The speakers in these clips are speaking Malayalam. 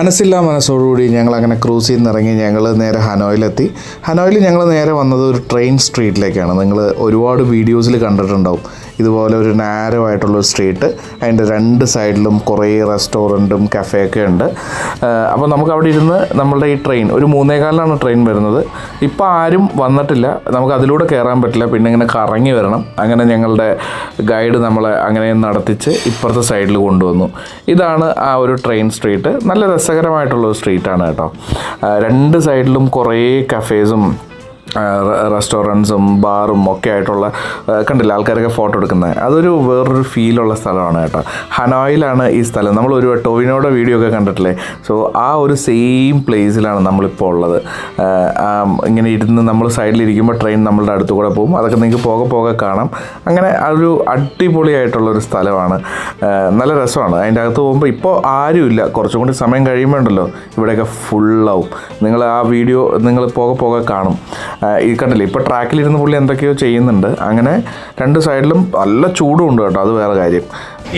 മനസ്സില്ലാ മനസ്സോടുകൂടി ഞങ്ങൾ അങ്ങനെ ക്രൂസിൽ നിന്ന് ഇറങ്ങി ഞങ്ങൾ നേരെ ഹനോയിലെത്തി. ഹനോയിൽ ഞങ്ങൾ നേരെ വന്നത് ഒരു ട്രെയിൻ സ്ട്രീറ്റിലേക്കാണ് നിങ്ങൾ ഒരുപാട് വീഡിയോസിൽ കണ്ടിട്ടുണ്ടാവും. ഇതുപോലെ ഒരു നാരോ ആയിട്ടുള്ള സ്ട്രീറ്റ് അതിന്റെ രണ്ട് സൈഡിലും കുറേ റെസ്റ്റോറന്റും കഫേയൊക്കെ ഉണ്ട്. അപ്പോൾ നമുക്ക് അവിടെ ഇരുന്ന് നമ്മളുടെ ഈ ട്രെയിൻ ഒരു മൂന്നേകാലിലാണ് ട്രെയിൻ വരുന്നത്. ഇപ്പോൾ ആരും വന്നിട്ടില്ല. നമുക്ക് അതിലൂടെ കയറാൻ പറ്റില്ല. പിന്നെ ഇങ്ങനെ കറങ്ങി വരണം. അങ്ങനെ ഞങ്ങളുടെ ഗൈഡ് നമ്മളെ അങ്ങനെ നടത്തിച്ച് ഇപ്പുറത്തെ സൈഡിൽ കൊണ്ടുവന്നു. ഇതാണ് ആ ഒരു ട്രെയിൻ സ്ട്രീറ്റ് നല്ല രസകരമായിട്ടുള്ള സ്ട്രീറ്റാണ് കേട്ടോ. രണ്ട് സൈഡിലും കുറേ കഫേസും റെസ്റ്റോറന്റ്സും ബാറും ഒക്കെ ആയിട്ടുള്ള കണ്ടില്ല ആൾക്കാരൊക്കെ ഫോട്ടോ എടുക്കുന്നത്. അതൊരു വേറൊരു ഫീലുള്ള സ്ഥലമാണ് കേട്ടോ. ഹനോയിലാണ് ഈ സ്ഥലം. നമ്മൾ ഒരു ടോവിനോടെ വീഡിയോ ഒക്കെ കണ്ടിട്ടില്ലേ? സോ ആ ഒരു സെയിം പ്ലേസിലാണ് നമ്മളിപ്പോൾ ഉള്ളത്. ഇങ്ങനെ ഇരുന്ന് നമ്മൾ സൈഡിലിരിക്കുമ്പോൾ ട്രെയിൻ നമ്മളുടെ അടുത്ത് കൂടെ പോകും. അതൊക്കെ നിങ്ങൾക്ക് പോകെ പോകെ കാണാം. അങ്ങനെ ഒരു അടിപൊളിയായിട്ടുള്ള ഒരു സ്ഥലമാണ് നല്ല രസമാണ്. അതിന്റെ അകത്ത് പോകുമ്പോൾ ഇപ്പോൾ ആരുമില്ല. കുറച്ചും കൂടി സമയം കഴിയുമ്പോൾ ഉണ്ടല്ലോ. ഇവിടെയൊക്കെ ഫുള്ളാവും നിങ്ങൾ ആ വീഡിയോ നിങ്ങൾ പോകെ പോകെ കാണും. ഈ കണ്ടില്ലേ ഇപ്പോൾ ട്രാക്കിലിരുന്ന് പുള്ളി എന്തൊക്കെയോ ചെയ്യുന്നുണ്ട്. അങ്ങനെ രണ്ട് സൈഡിലും നല്ല ചൂടും ഉണ്ട് കേട്ടോ അത് വേറെ കാര്യം.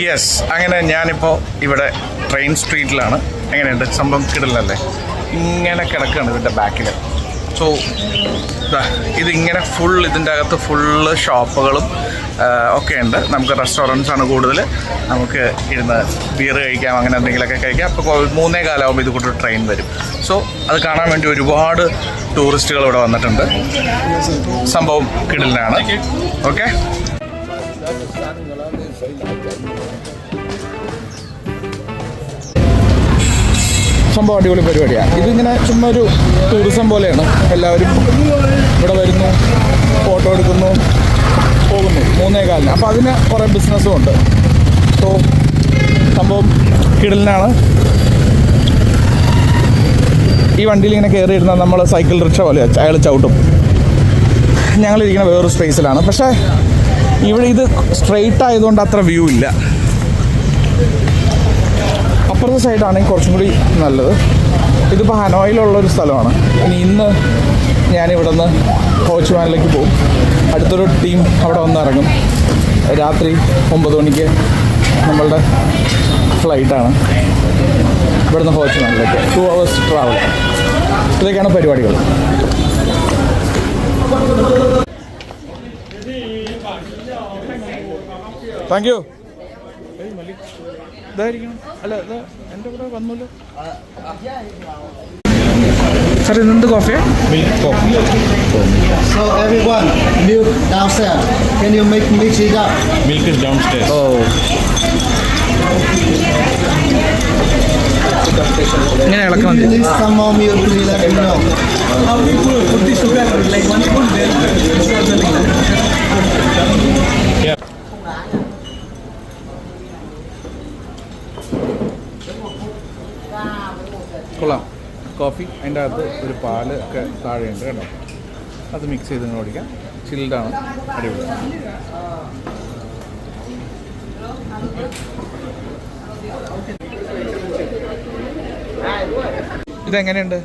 യെസ് അങ്ങനെ ഞാനിപ്പോൾ ഇവിടെ ട്രെയിൻ സ്ട്രീറ്റിലാണ്. എങ്ങനെയുണ്ട്? സംഭവം കിടലല്ലേ? ഇങ്ങനെ കിടക്കുകയാണ് ഇതിന്റെ ബാക്കിൽ സോ ഇതിങ്ങനെ ഫുൾ ഇതിന്റെ അകത്ത് ഫുള്ള് ഷോപ്പുകളും ഒക്കെ ഉണ്ട്. നമുക്ക് റെസ്റ്റോറന്റ്സ് ആണ് കൂടുതൽ. നമുക്ക് ഇരുന്ന് ബിയർ കഴിക്കാം അങ്ങനെ എന്തെങ്കിലുമൊക്കെ കഴിക്കാം. അപ്പോൾ മൂന്നേ കാലമാകുമ്പോൾ ഇത് കൂട്ടൊരു ട്രെയിൻ വരും. സോ അത് കാണാൻ വേണ്ടി ഒരുപാട് ടൂറിസ്റ്റുകൾ ഇവിടെ വന്നിട്ടുണ്ട്. സംഭവം കിടലിനാണ്. ഓക്കെ സംഭവം അടിപൊളി പരിപാടിയാണ് ഇതിങ്ങനെ ചുമ്മാ ഒരു ടൂറിസം പോലെയാണ്. എല്ലാവരും ഇവിടെ വരുന്നു ഫോട്ടോ എടുക്കുന്നു പോകുന്നു. മൂന്നേ കാലിന്. അപ്പോൾ അതിന് കുറേ ബിസിനസ്സും ഉണ്ട്. സോ സംഭവം കിടലിനാണ്. ഈ വണ്ടിയിൽ ഇങ്ങനെ കയറി ഇരുന്നാൽ നമ്മൾ സൈക്കിൾ റിക്ഷ പോലെ അയാൾ ചവിട്ടും. ഞങ്ങളിരിക്കുന്ന വേറൊരു സ്പേസിലാണ് പക്ഷേ ഇവിടെ ഇത് സ്ട്രെയിറ്റ് ആയതുകൊണ്ട് അത്ര വ്യൂ ഇല്ല. അപ്പുറത്തെ സൈഡാണെങ്കിൽ കുറച്ചും കൂടി നല്ലത്. ഇതിപ്പോൾ ഹനോയിലുള്ളൊരു സ്ഥലമാണ്. ഇനി ഇന്ന് ഞാനിവിടെ നിന്ന് ഹോച്ച്മാനിലേക്ക് പോകും. അടുത്തൊരു ടീം അവിടെ വന്ന് ഇറങ്ങും. രാത്രി ഒമ്പത് മണിക്ക് നമ്മളുടെ ഫ്ലൈറ്റാണ്. ഇവിടുന്ന് ഹോച്ച്മാനിലേക്ക് ടു അവേഴ്സ് ട്രാവൽ. ഇതൊക്കെയാണ് പരിപാടികൾ. Thank you. ഇതായിരിക്കണം അല്ല ഇത് എന്റെ കൂടെ വന്നല്ലോ സാർ ഇതെന്ത് കോഫിയാ So everyone, milk downstairs. Can you make mix it up? Milk is downstairs. ഓ ഇങ്ങനെ ഇളക്കണം If you need some more milk, please let me know. കൊള്ളാം. കോഫി അതിന്റെ അകത്ത് ഒരു പാൽ ഒക്കെ താഴെയുണ്ട് കേട്ടോ. അത് മിക്സ് ചെയ്ത് നിങ്ങൾ ഓടിക്കാം ചിൽഡാണ് അടിപൊളി. ഇതെങ്ങനെയുണ്ട്?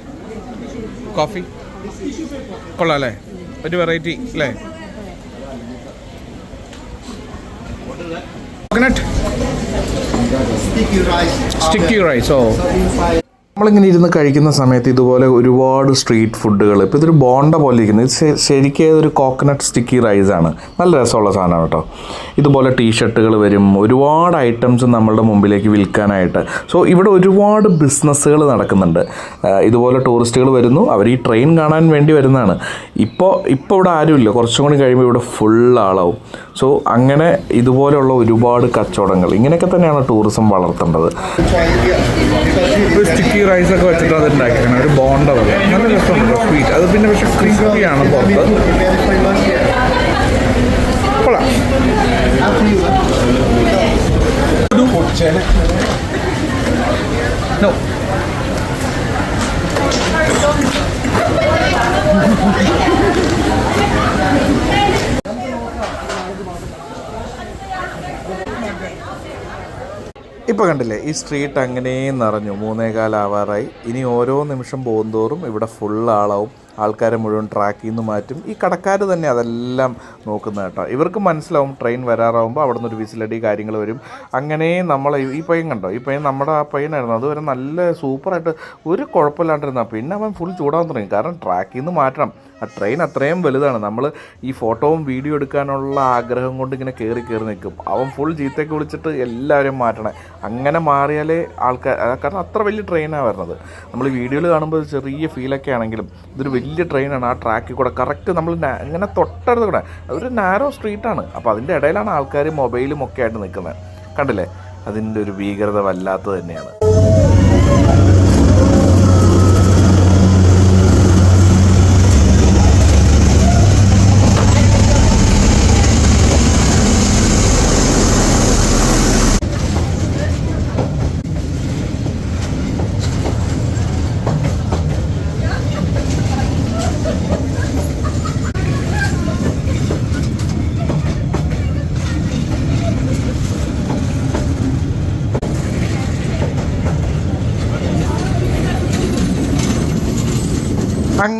കോഫി? കൊള്ളാം അല്ലേ? ഒരു വെറൈറ്റി അല്ലേ? കോക്കനട്ട്. സ്റ്റിക്കി റൈസ് ഓ. നമ്മളിങ്ങനെ ഇരുന്ന് കഴിക്കുന്ന സമയത്ത് ഇതുപോലെ ഒരുപാട് സ്ട്രീറ്റ് ഫുഡുകൾ ഇപ്പോൾ ഇതൊരു ബോണ്ട പോലെ ഇരിക്കുന്നത് ഇത് ശരിക്കും കോക്കനട്ട് സ്റ്റിക്കി റൈസ് ആണ്. നല്ല രസമുള്ള സാധനമാണ് കേട്ടോ. ഇതുപോലെ ടീഷർട്ടുകൾ വരും. ഒരുപാട് ഐറ്റംസ് നമ്മളുടെ മുമ്പിലേക്ക് വിൽക്കാനായിട്ട്. സോ ഇവിടെ ഒരുപാട് ബിസിനസ്സുകൾ നടക്കുന്നുണ്ട്. ഇതുപോലെ ടൂറിസ്റ്റുകൾ വരുന്നു. അവർ ഈ ട്രെയിൻ കാണാൻ വേണ്ടി വരുന്നതാണ്. ഇപ്പോൾ ഇപ്പോൾ ഇവിടെ ആരുമില്ല. കുറച്ചും കൂടി കഴിയുമ്പോൾ ഇവിടെ ഫുൾ ആളാവും. സോ അങ്ങനെ ഇതുപോലെയുള്ള ഒരുപാട് കച്ചവടങ്ങൾ. ഇങ്ങനെയൊക്കെ തന്നെയാണ് ടൂറിസം വളർത്തേണ്ടത്. സ്റ്റിക്കി റൈസ് ഒക്കെ വെച്ചിട്ട് അത് ഉണ്ടാക്കിയാണ് ഒരു ബോണ്ട പോലെ. നല്ല രസമുണ്ട്. സ്വീറ്റ് അത് പിന്നെ പക്ഷെ ക്രിസ്പിയാണ് ആണ്. ഇപ്പോൾ കണ്ടില്ലേ ഈ സ്ട്രീറ്റ് അങ്ങനെ നിറഞ്ഞു. മൂന്നേകാലാവാറായി. ഇനി ഓരോ നിമിഷം പോകുന്തോറും ഇവിടെ ഫുൾ ആളാവും. ആൾക്കാരെ മുഴുവൻ ട്രാക്കിൽ നിന്ന് മാറ്റും. ഈ കടക്കാർ തന്നെ അതെല്ലാം നോക്കുന്നത് കേട്ടോ. ഇവർക്ക് മനസ്സിലാവും ട്രെയിൻ വരാറാവുമ്പോൾ അവിടെ നിന്ന് ഒരു വിസിലടി കാര്യങ്ങൾ വരും. അങ്ങനെ നമ്മൾ ഈ പയ്യൻ കണ്ടോ? ഈ പയ്യൻ നമ്മുടെ ആ പയ്യനായിരുന്നു. അതുവരെ നല്ല സൂപ്പറായിട്ട് ഒരു കുഴപ്പമില്ലാണ്ടിരുന്ന. പിന്നെ അവൻ ഫുൾ ചൂടാൻ തുടങ്ങി. കാരണം ട്രാക്കിൽ നിന്ന് മാറ്റണം. ആ ട്രെയിൻ അത്രയും വലുതാണ്. നമ്മൾ ഈ ഫോട്ടോവും വീഡിയോ എടുക്കാനുള്ള ആഗ്രഹം കൊണ്ട് ഇങ്ങനെ കയറി കയറി നിൽക്കും. അവൻ ഫുൾ ജീത്തേക്ക് വിളിച്ചിട്ട് എല്ലാവരും മാറ്റണേ. അങ്ങനെ മാറിയാലേ ആൾക്കാർ കാരണം അത്ര വലിയ ട്രെയിനാണ് വരുന്നത് നമ്മൾ വീഡിയോയിൽ കാണുമ്പോൾ ചെറിയ ഫീലൊക്കെ ആണെങ്കിലും ഇതൊരു വലിയ ട്രെയിനാണ് ആ ട്രാക്കിൽ കൂടെ. കറക്റ്റ് നമ്മൾ ഇങ്ങനെ തൊട്ടടുത്ത് കൂടെ. അതൊരു നാരോ സ്ട്രീറ്റാണ് അപ്പോൾ അതിന്റെ ഇടയിലാണ് ആൾക്കാർ മൊബൈലും ഒക്കെ ആയിട്ട് നിൽക്കുന്നത് കണ്ടില്ലേ? അതിന്റെ ഒരു ഭീകരത വല്ലാത്തത് തന്നെയാണ്.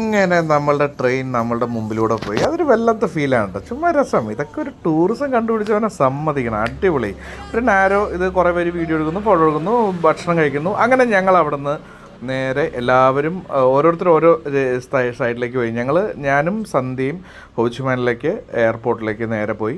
അങ്ങനെ നമ്മളുടെ ട്രെയിൻ നമ്മളുടെ മുമ്പിലൂടെ പോയി അതൊരു വല്ലാത്ത ഫീലാണ് കേട്ടോ ചുമ്മാ രസം. ഇതൊക്കെ ഒരു ടൂറിസം കണ്ടുപിടിച്ചവനെ സമ്മതിക്കണം. അടിപൊളി. ഒരു നാരോ ഇത് കുറേ പേര് വീഡിയോ എടുക്കുന്നു ഫോട്ടോ എടുക്കുന്നു ഭക്ഷണം കഴിക്കുന്നു. അങ്ങനെ ഞങ്ങൾ അവിടെ നിന്ന് നേരെ എല്ലാവരും ഓരോരുത്തർ ഓരോ സൈഡിലേക്ക് പോയി. ഞങ്ങൾ ഞാനും സന്ധ്യയും ഹോച്ചുമാനിലേക്ക് എയർപോർട്ടിലേക്ക് നേരെ പോയി.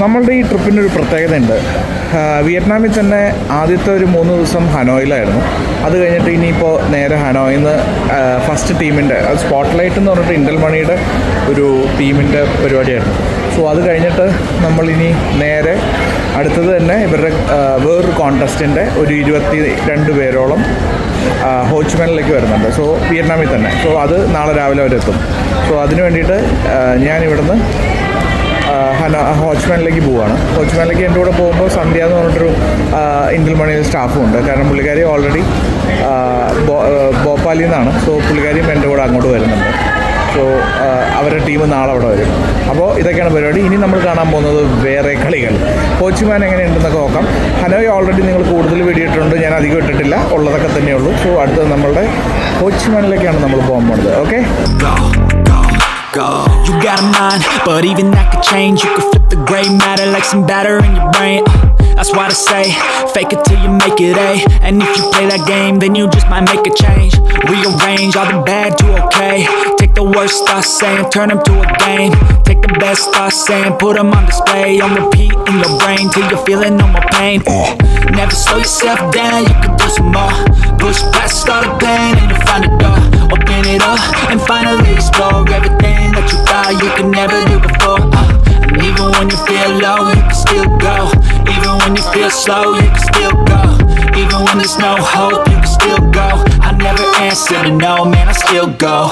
നമ്മളുടെ ഈ ട്രിപ്പിന്റെ ഒരു പ്രത്യേകതയുണ്ട്. വിയറ്റ്നാമിൽ തന്നെ ആദ്യത്തെ ഒരു മൂന്ന് ദിവസം ഹനോയിലായിരുന്നു. അത് കഴിഞ്ഞിട്ട് ഇനിയിപ്പോൾ നേരെ ഹനോയിൽ നിന്ന് ഫസ്റ്റ് ടീമിന്റെ സ്പോട്ട് ലൈറ്റ് എന്ന് പറഞ്ഞിട്ട് ഇൻഡൽ മണിയുടെ ഒരു ടീമിന്റെ പരിപാടിയായിരുന്നു. സോ അത് കഴിഞ്ഞിട്ട് നമ്മളിനി നേരെ അടുത്തത് തന്നെ ഇവരുടെ വേറൊരു കോൺടസ്റ്റിന്റെ ഒരു ഇരുപത്തി രണ്ട് പേരോളം ഹോച്ച്മാനിലേക്ക് വരുന്നുണ്ട്. സോ വിയറ്റ്നാമിൽ തന്നെ. സോ അത് നാളെ രാവിലെ അവരെത്തും. സോ അതിന് വേണ്ടിയിട്ട് ഞാൻ ഇവിടുന്ന് ഹന ഹോച്ച്മാനിലേക്ക് പോവുകയാണ് ഹോച്ച്മാനിലേക്ക് എന്റെ കൂടെ പോകുമ്പോൾ സന്ധ്യ എന്ന് പറഞ്ഞിട്ടൊരു ഇന്ത്യൻ മണിയിൽ സ്റ്റാഫും ഉണ്ട്. കാരണം പുള്ളിക്കാരി ഓൾറെഡി ഭോപ്പാലിൽ നിന്നാണ്. സോ പുള്ളിക്കാരിയും എന്റെ കൂടെ അങ്ങോട്ട് വരുന്നുണ്ട്. സോ അവരുടെ ടീം നാളെ അവിടെ വരും. അപ്പോൾ ഇതൊക്കെയാണ് പരിപാടി. ഇനി നമ്മൾ കാണാൻ പോകുന്നത് വേറെ കളികൾ. ഹോച്ചിമാൻ എങ്ങനെയുണ്ടെന്നൊക്കെ നോക്കാം. ഹനോയ് ഓൾറെഡി നിങ്ങൾ കൂടുതൽ വീഡിയോ ഇട്ടിട്ടുണ്ട്. ഞാൻ അധികം ഇട്ടിട്ടില്ല. ഉള്ളതൊക്കെ തന്നെയുള്ളൂ. സോ അടുത്തത് നമ്മളുടെ ഹോച്ചിമാനിലേക്കാണ് നമ്മൾ പോകാൻ പോകുന്നത്. Okay go. You got a mind, but even that could change. You could flip the gray matter like some batter in your brain. Uh, that's why I say, fake it till you make it A. And if you play that game, then you just might make a change. Rearrange all the bad to okay. Take the worst thoughts saying, turn them to a game. Take the best thoughts saying, put them on display. On repeat in your brain till you're feeling no more pain. Uh. Never slow yourself down, you can do some more. Push past all the Go,